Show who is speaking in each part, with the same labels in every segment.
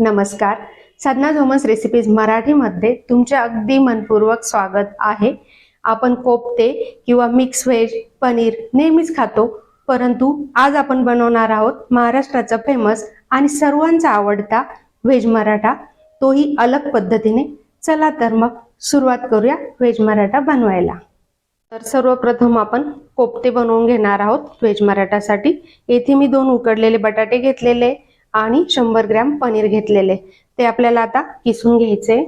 Speaker 1: नमस्कार. साधना झोमस रेसिपीज मराठीमध्ये तुमचे अगदी मनपूर्वक स्वागत आहे. आपण कोफ्ते किंवा मिक्स व्हेज पनीर नेहमीच खातो परंतु आज आपण बनवणार आहोत महाराष्ट्राचा फेमस आणि सर्वांचा आवडता व्हेज मराठा. तोही अलग पद्धतीने. चला तर मग सुरुवात करूया व्हेज मराठा बनवायला. तर सर्वप्रथम आपण कोफ्ते बनवून घेणार आहोत व्हेज मराठासाठी. येथे मी दोन उकडलेले बटाटे घेतलेले. आणि शंभर ग्रॅम पनीर घेतलेले. ते आपल्याला आता किसून घ्यायचे.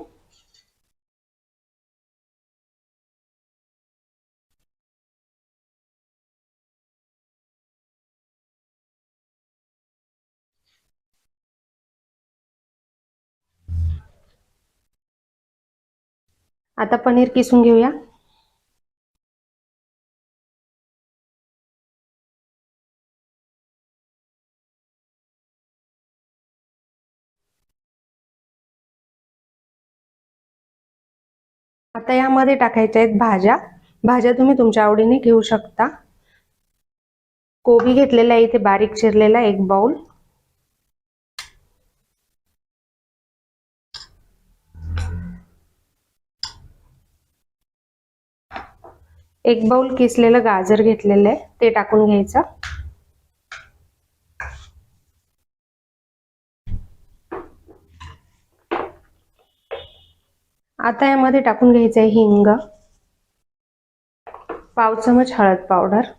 Speaker 1: आता पनीर किसून घेऊया. आता यामध्ये टाकायच्या आहेत भाज्या. भाज्या तुम्ही तुमच्या आवडीने घेऊ शकता. कोबी घेतलेला आहे इथे बारीक चिरलेला एक बाउल एक बाउल किसलेलं गाजर घेतलेलं आहे ते टाकून घ्यायचं. आता यामध्ये टाकून घ्यायचं आहे हिंग. पाव चमच हळद पावडर.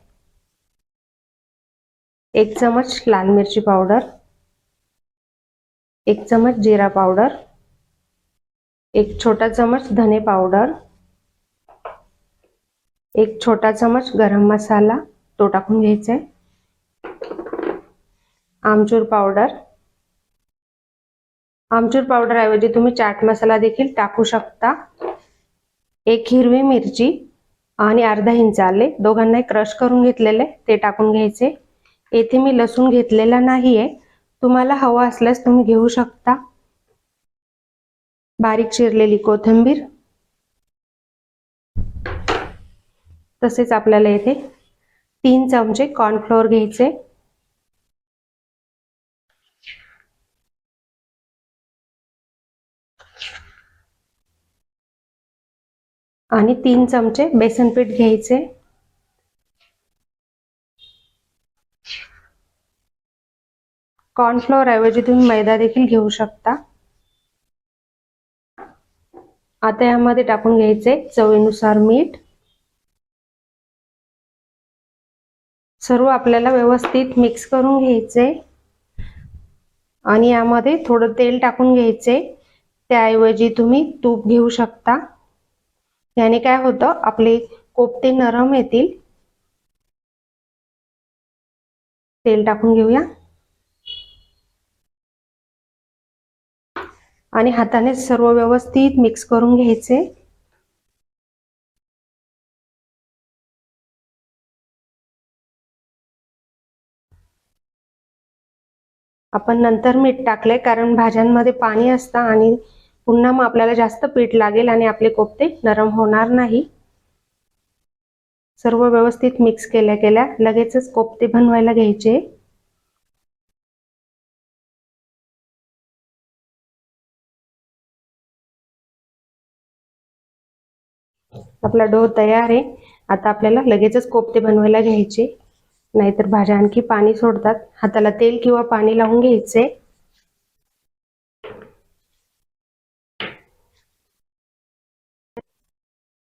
Speaker 1: एक चमच लाल मिरची पावडर. एक चमच जिरा पावडर. एक छोटा चमच धने पावडर. एक छोटा चमच गरम मसाला. तो टाकून घ्यायचा आहे. आमचूर पावडर. आमचूर पावडर ऐवजी तुम्ही चाट मसाला देखील टाकू शकता. एक हिरवी मिरची आणि अर्धा इंच आले. दोघांनाही क्रश करून घेतलेले ते टाकून घ्यायचे. येथे मी लसूण घेतलेला नाहीये. तुम्हाला हवा असल्यास तुम्ही घेऊ शकता. बारीक चिरलेली कोथिंबीर. तसेच आपल्याला येथे तीन चमचे कॉर्नफ्लोअर घ्यायचे. आणि तीन चमचे बेसन पीठ घ्यायचे. कॉर्नफ्लोअर ऐवजी तुम्ही मैदा देखील घेऊ शकता. आता यामध्ये टाकून घ्यायचे चवीनुसार मीठ. सर्व आपल्याला व्यवस्थित मिक्स करून घ्यायचे. आणि यामध्ये थोडं तेल टाकून घ्यायचे. त्याऐवजी तुम्ही तूप घेऊ शकता. याने काय होतं? आपले कोपते नरम येतील. तेल टाकून घेऊया. आणि हाताने सर्व व्यवस्थित मिक्स करून घ्यायचे. आपण नंतर मीठ टाकले कारण भाज्यांमध्ये पाणी असतं आणि पुन्हा मग आपल्याला जास्त पीठ लागेल आणि आपले कोफ्ते नरम होणार नाही. सर्व व्यवस्थित मिक्स केल्या केल्या लगेचच कोफ्ते बनवायला घ्यायचे. आपला डो तयार आहे. आता आपल्याला लगेचच कोफ्ते बनवायला घ्यायचे. नाहीतर भाज्या आणखी पाणी सोडतात. हाताला तेल किंवा पाणी लावून घ्यायचे.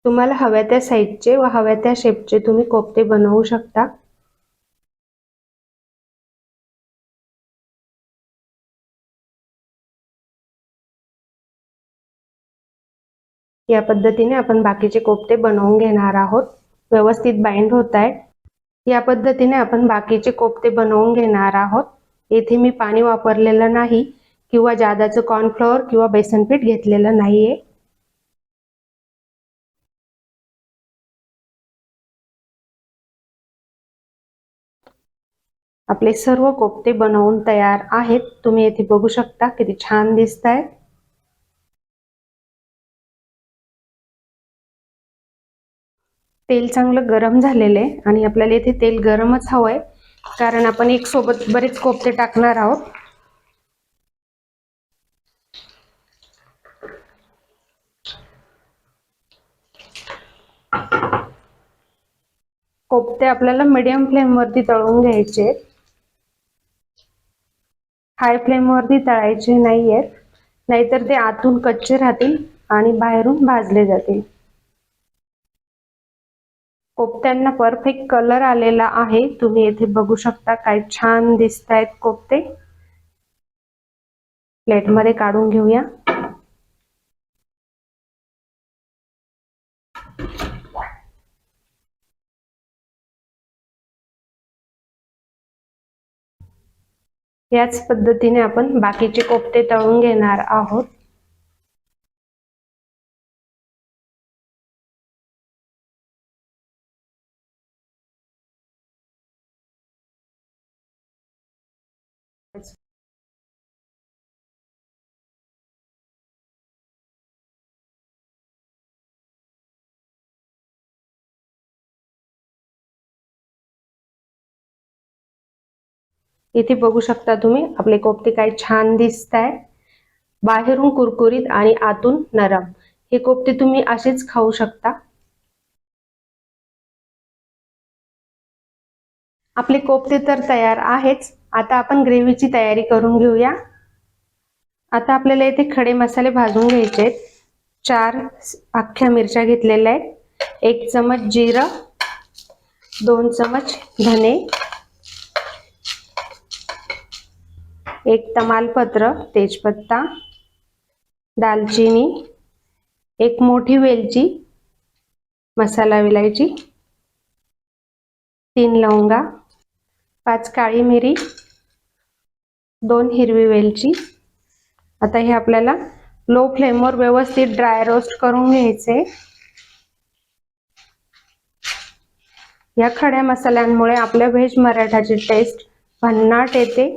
Speaker 1: तुम्हाला हव्या त्या साईजचे व हव्या त्या शेपचे तुम्ही कोफ्ते बनवू शकता. या पद्धतीने आपण बाकीचे कोफ्ते बनवून घेणार आहोत. व्यवस्थित बाइंड होत आहे. या पद्धतीने आपण बाकीचे कोफ्ते बनवून घेणार आहोत. येथे मी पाणी वापरलेलं नाही किंवा जादाचं कॉर्नफ्लॉवर किंवा बेसन पीठ घेतलेलं नाहीये. आपले सर्व कोफ्ते बनवून तयार आहेत. तुम्ही येथे बघू शकता किती छान दिसत आहेत तेल चांगलं गरम झालेलं आहे आणि आपल्याला येथे तेल गरमच हवं आहे कारण आपण एक सोबत बरेच कोफ्ते टाकणार आहोत. कोफ्ते आपल्याला मीडियम फ्लेमवरती तळून घ्यायचे आहेत. हाय फ्लेम वरती तळायचे नाहीयेत. नाहीतर ते आतून कच्चे राहतील आणि बाहेरून भाजले जातील. कोफ्त्यांना परफेक्ट कलर आलेला आहे. तुम्ही येथे बघू शकता काय छान दिसत आहेत कोफ्ते प्लेटमध्ये काढून घेऊया. याच पद्धतीने आपण बाकीचे कोफ्ते तळून घेणार आहोत. इथे बघू शकता तुम्ही आपले कोफ्ते काय छान दिसत आहे बाहेरून कुरकुरीत आणि आतून नरम. हे कोफ्ते तुम्ही असेच खाऊ शकता. आपले कोफ्ते तर तयार आहेच. आता आपण ग्रेव्हीची तयारी करून घेऊया. आता आपल्याला इथे खडे मसाले भाजून घ्यायचे आहेत. चार अख्ख्या मिरच्या घेतलेल्या आहेत. एक चमच जिरं दोन चमच धने एक तमालपत्र तेजपत्ता दालचिनी एक मोठी वेलची मसाला विलायची तीन लवंगा पाच काळी मिरी दोन हिरवी वेलची. आता हे आपल्याला लो फ्लेमवर व्यवस्थित ड्राय रोस्ट करून घ्यायचे. या खड्या मसाल्यांमुळे आपल्या व्हेज मराठाची टेस्ट भन्नाट येते.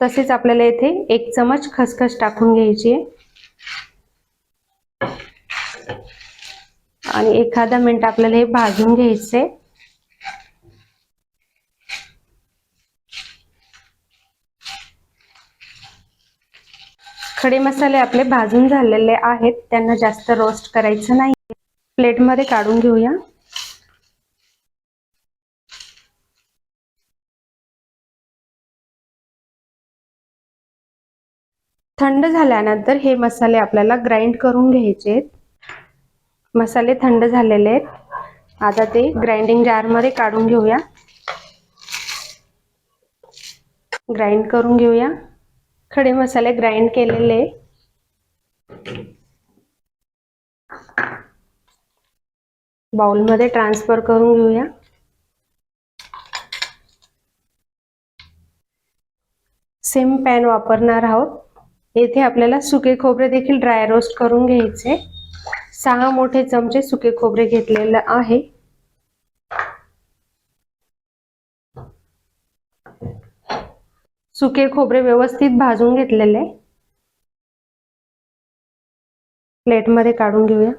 Speaker 1: तसेच आपल्याला येथे एक चमच खसखस टाकून घ्यायची आहे. आणि एखादा मिनिट आपल्याला हे भाजून घ्यायचे खडे मसाले आपले भाजून झालेले आहेत. त्यांना जास्त रोस्ट करायचं नाही प्लेटमध्ये काढून घेऊया. थंड झाल्यानंतर हे मसाले आपल्याला ग्राइंड करून घ्यायचे मसाले थंड झालेले आहेत. आता ते ग्राइंडिंग जारमध्ये काढून घेऊया. ग्राइंड करून घेऊया. खडे मसाले ग्राइंड केलेले बाउलमध्ये ट्रान्सफर करून घेऊया. सेम पॅन वापरणार आहोत. येथे आपल्याला सुके खोबरे देखील ड्राय रोस्ट करून घ्यायचे. सहा मोठे चमचे सुके खोबरे घेतलेलं आहे. सुके खोबरे व्यवस्थित भाजून घेतलेले. प्लेटमध्ये काढून घेऊया.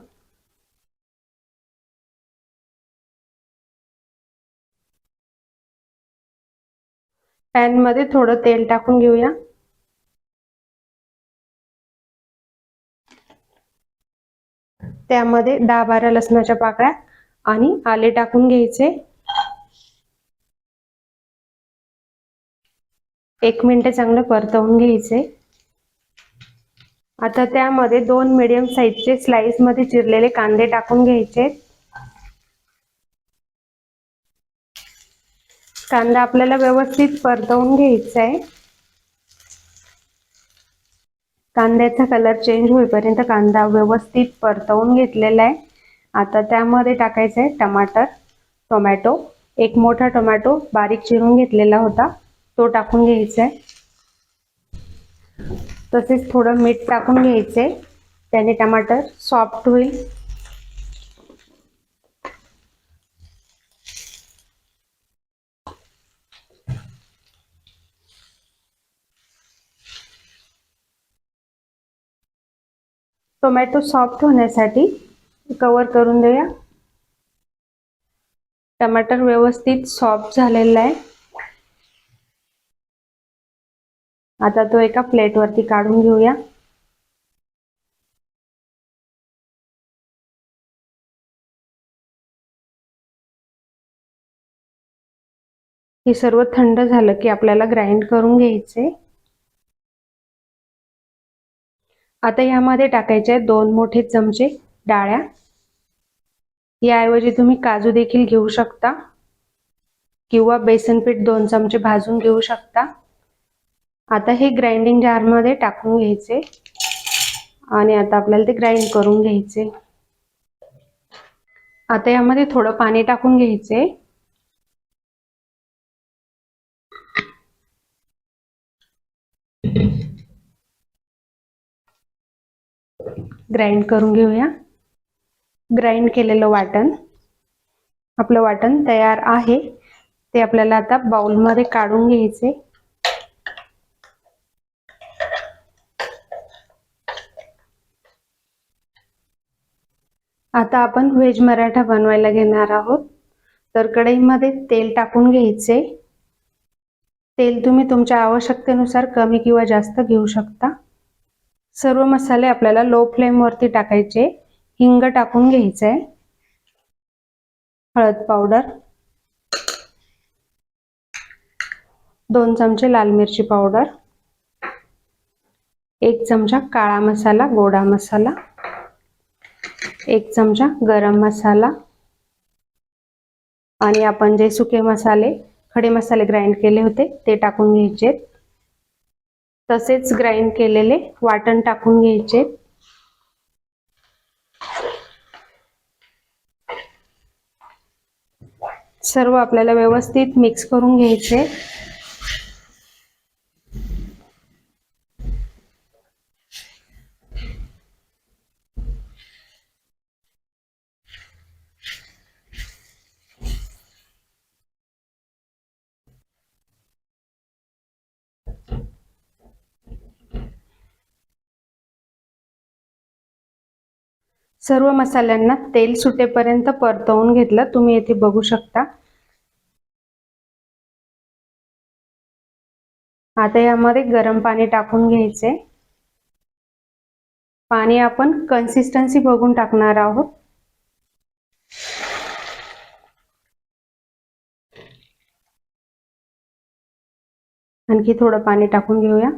Speaker 1: पॅनमध्ये थोडं तेल टाकून घेऊया. त्यामध्ये दहा बारा लसणाच्या पाकळ्या आणि आले टाकून घ्यायचे. एक मिनिट चांगलं परतवून घ्यायचे. आता त्यामध्ये दोन मिडियम साईजचे स्लाइसमध्ये चिरलेले कांदे टाकून घ्यायचे. कांदा आपल्याला व्यवस्थित परतवून घ्यायचा आहे. कांद्याचा कलर चेंज होईपर्यंत कांदा व्यवस्थित परतवून घेतलेला आहे. आता त्यामध्ये टाकायचं आहे टमाटर टोमॅटो. एक मोठा टोमॅटो बारीक चिरून घेतलेला होता. तो टाकून घ्यायचा आहे. तसेच थोडं मीठ टाकून घ्यायचे त्याने टमाटर सॉफ्ट होईल. टोमॅटो सॉफ्ट होण्यासाठी कवर करून देऊया. टमाटर व्यवस्थित सॉफ्ट झालेला आहे. आता तो एका प्लेटवरती काढून घेऊया. हे सर्व थंड झालं की आपल्याला ग्राइंड करून घ्यायचे. आता यामध्ये टाकायचे आहेत दोन मोठे चमचे डाळ्या. याऐवजी तुम्ही काजू देखील घेऊ शकता. किंवा बेसन पीठ दोन चमचे भाजून घेऊ शकता. आता हे ग्राइंडिंग जारमध्ये टाकून घ्यायचे. आणि आता आपल्याला ते ग्राइंड करून घ्यायचे. आता यामध्ये थोडं पाणी टाकून घ्यायचे. ग्राइंड करून घेऊया. ग्राइंड केलेलं वाटण. आपलं वाटण तयार आहे. ते आपल्याला आता बाउलमध्ये काढून घ्यायचे. आता आपण व्हेज मराठा बनवायला घेणार आहोत. तर कढईमध्ये तेल टाकून घ्यायचे. तेल तुम्ही तुमच्या आवश्यकतेनुसार कमी किंवा जास्त घेऊ शकता. सर्व मसाले आपल्याला लो फ्लेमवरती टाकायचे. हिंग टाकून घ्यायचंय. हळद पावडर दोन चमचे लाल मिरची पावडर एक चमचा काळा मसाला गोडा मसाला. एक चमचा गरम मसाला. आणि आपण जे सुके मसाले खडे मसाले ग्राइंड केले होते ते टाकून घ्यायचे तसेच ग्राइंड केलेले वाटण टाकून घ्यायचे. सर्व आपल्याला व्यवस्थित मिक्स करून घ्यायचे. सर्व मसाल्यांना तेल सुटेपर्यंत परतवून घेतलं. तुम्ही येथे बघू शकता. आता यामध्ये गरम पाणी टाकून घ्यायचे. पाणी आपण कन्सिस्टन्सी बघून टाकणार आहोत. आणखी थोडं पाणी टाकून घेऊया.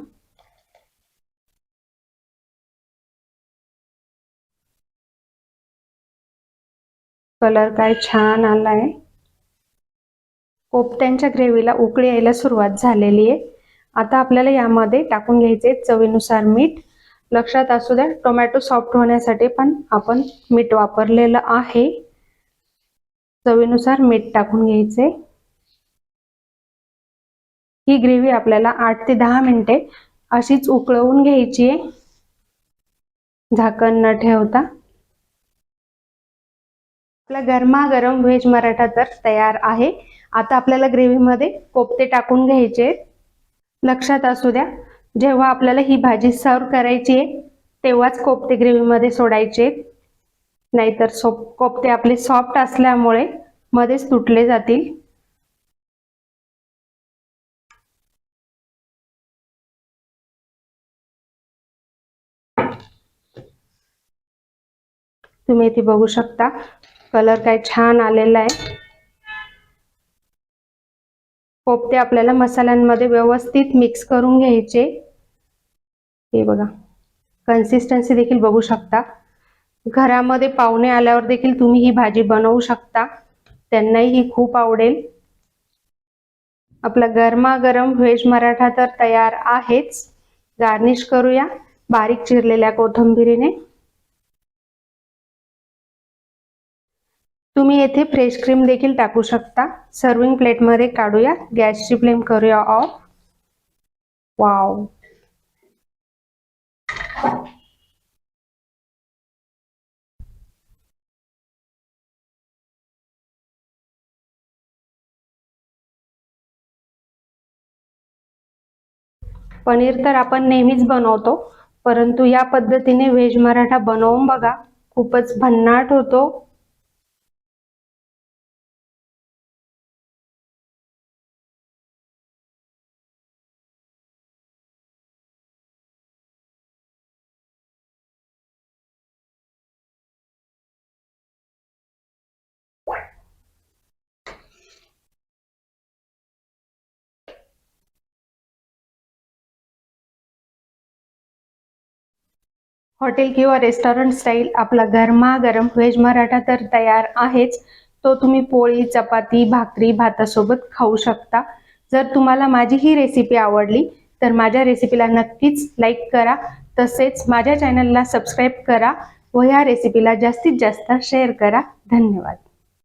Speaker 1: कलर काय छान आलाय. कोपट्यांच्या ग्रेव्हीला उकळी यायला सुरुवात झालेली आहे. आता आपल्याला यामध्ये टाकून घ्यायचे चवीनुसार मीठ. लक्षात असू द्या टोमॅटो सॉफ्ट होण्यासाठी पण आपण मीठ वापरलेलं आहे. चवीनुसार मीठ टाकून घ्यायचे. ही ग्रेव्ही आपल्याला आठ ते दहा मिनिटे अशीच उकळवून घ्यायची आहे. झाकण न ठेवता. आपला गरमागरम व्हेज मराठा तर तयार आहे. आता आपल्याला ग्रेव्हीमध्ये कोपते टाकून घ्यायचे लक्षात असू द्या जेव्हा आपल्याला ही भाजी सर्व करायची आहे तेव्हाच कोपते ग्रेव्हीमध्ये सोडायचे नाहीतर सो कोपते आपले सॉफ्ट असल्यामुळे मध्येच तुटले जातील. तुम्ही इथे बघू शकता कलर काय छान आलेला आहे. कोफ्ते आपल्याला मसाल्यांमध्ये व्यवस्थित मिक्स करून घ्यायचे. हे बघा कन्सिस्टन्सी देखील बघू शकता. घरामध्ये पाहुणे आल्यावर देखील तुम्ही ही भाजी बनवू शकता. त्यांनाही ही खूप आवडेल. आपला गरमागरम व्हेज मराठा तर तयार आहेच. गार्निश करूया बारीक चिरलेल्या कोथिंबिरीने. तुम्ही येथे फ्रेश क्रीम देखील टाकू शकता. सर्विंग प्लेटमध्ये काढूया. गॅसची फ्लेम करूया ऑफ वाव पनीर तर आपण नेहमीच बनवतो परंतु या पद्धतीने व्हेज मराठा बनवून बघा खूपच भन्नाट होतो. हॉटेल किंवा रेस्टॉरंट स्टाईल आपला गरमागरम व्हेज मराठा तर तयार आहेच. तो तुम्ही पोळी चपाती भाकरी भातासोबत खाऊ शकता. जर तुम्हाला माझी ही रेसिपी आवडली तर माझ्या रेसिपीला नक्कीच लाईक करा. तसेच माझ्या चॅनलला सबस्क्राईब करा व ह्या रेसिपीला जास्तीत जास्त शेअर करा. धन्यवाद.